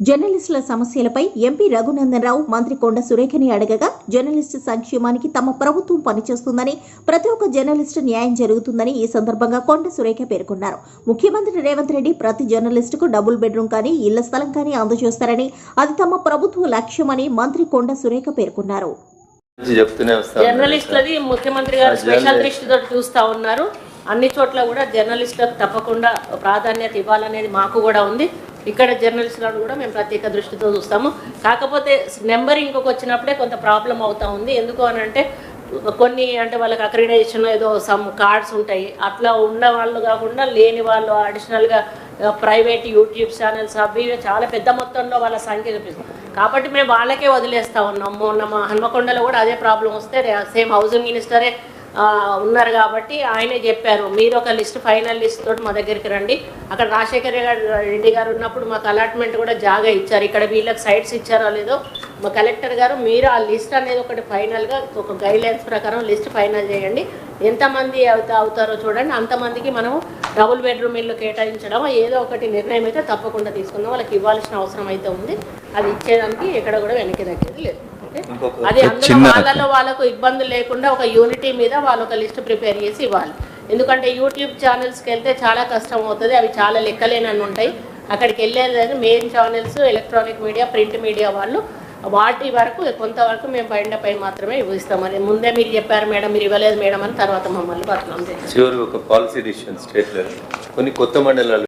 జర్నలిస్టుల సమస్యలపై ఎంపీ రఘునందన్ రావు మంత్రి కొండ సురేఖని అడగగా జర్నలిస్టు సంక్షేమానికి తమ ప్రభుత్వం పనిచేస్తుందని ప్రతి ఒక్క జర్నలిస్టు న్యాయం జరుగుతుందని ఈ సందర్భంగా కొండ సురేఖ పేర్కొన్నారు. ముఖ్యమంత్రి రేవంత్ రెడ్డి ప్రతి జర్నలిస్టుకు డబుల్ బెడ్రూమ్ కానీ ఇళ్ళ స్థలం కానీ అందజేస్తారని అది తమ ప్రభుత్వ లక్ష్యమని మంత్రి కొండ సురేఖ పేర్కొన్నారు. జర్నలిస్టులది ముఖ్యమంత్రి గారు స్పెషల్ దృష్టితో చూస్తా ఉన్నారు. అన్ని చోట్ల కూడా జర్నలిస్టులకు తప్పకుండా ప్రాధాన్యత ఇవ్వాలనేది మాకు కూడా ఉంది. ఇక్కడ జర్నలిస్టులను కూడా మేము ప్రత్యేక దృష్టితో చూస్తాము. కాకపోతే నెంబరింగ్ వచ్చినప్పుడే కొంత ప్రాబ్లం అవుతా ఉంది. ఎందుకు అని అంటే కొన్ని అంటే వాళ్ళకి అక్రిడేషన్ ఏదో సమ్ కార్డ్స్ ఉంటాయి. అట్లా ఉన్న వాళ్ళు కాకుండా లేని వాళ్ళు అడిషనల్గా ప్రైవేట్ యూట్యూబ్ ఛానల్స్ అవి ఇవి చాలా పెద్ద మొత్తంలో వాళ్ళ సంఖ్య చూపిస్తుంది కాబట్టి మేము వాళ్ళకే వదిలేస్తా ఉన్నాం. మొన్న మా హన్మకొండలో కూడా అదే ప్రాబ్లం వస్తే సేమ్ హౌసింగ్ మినిస్టరే ఉన్నారు కాబట్టి ఆయనే చెప్పారు మీరు ఒక లిస్ట్ ఫైనల్ లిస్ట్ తోటి మా దగ్గరికి రండి. అక్కడ రాజశేఖర్ గారు రెడ్డి గారు ఉన్నప్పుడు మాకు అలాట్మెంట్ కూడా జాగా ఇచ్చారు. ఇక్కడ వీళ్ళకి సైట్స్ ఇచ్చారో లేదో మా కలెక్టర్ గారు మీరు ఆ లిస్ట్ అనేది ఒకటి ఫైనల్గా ఒక గైడ్లైన్స్ ప్రకారం లిస్ట్ ఫైనల్ చేయండి. ఎంతమంది అవుతా అవుతారో చూడండి. అంతమందికి మనము డబుల్ బెడ్రూమ్ ఇల్లు కేటాయించడం ఏదో ఒకటి నిర్ణయం అయితే తప్పకుండా తీసుకుందాం. వాళ్ళకి ఇవ్వాల్సిన అవసరం అయితే ఉంది. అది ఇచ్చేదానికి ఎక్కడ కూడా వెనక్కి తగ్గేది లేదు. అది అందులో వాళ్ళలో వాళ్ళకు ఇబ్బంది లేకుండా ఒక యూనిటీ మీద వాళ్ళు ఒక లిస్ట్ ప్రిపేర్ చేసి ఇవ్వాలి. ఎందుకంటే యూట్యూబ్ ఛానల్స్కి వెళ్తే చాలా కష్టం అవుతుంది అవి చాలా లెక్కలేనని ఉంటాయి. అక్కడికి వెళ్ళేది main channels electronic media print media వాళ్ళు వాటి వరకు కొంతవరకు మేము పై మాత్రమే ఇస్తాం అది ముందే మీరు చెప్పారు మేడం మీరు ఇవ్వలేదు మేడం అని తర్వాత మమ్మల్ని చేయాలి చివరికి ఒక పాలసీ డిసిషన్ స్టేట్ లెవెల్ కొన్ని కొత్త మండలాలు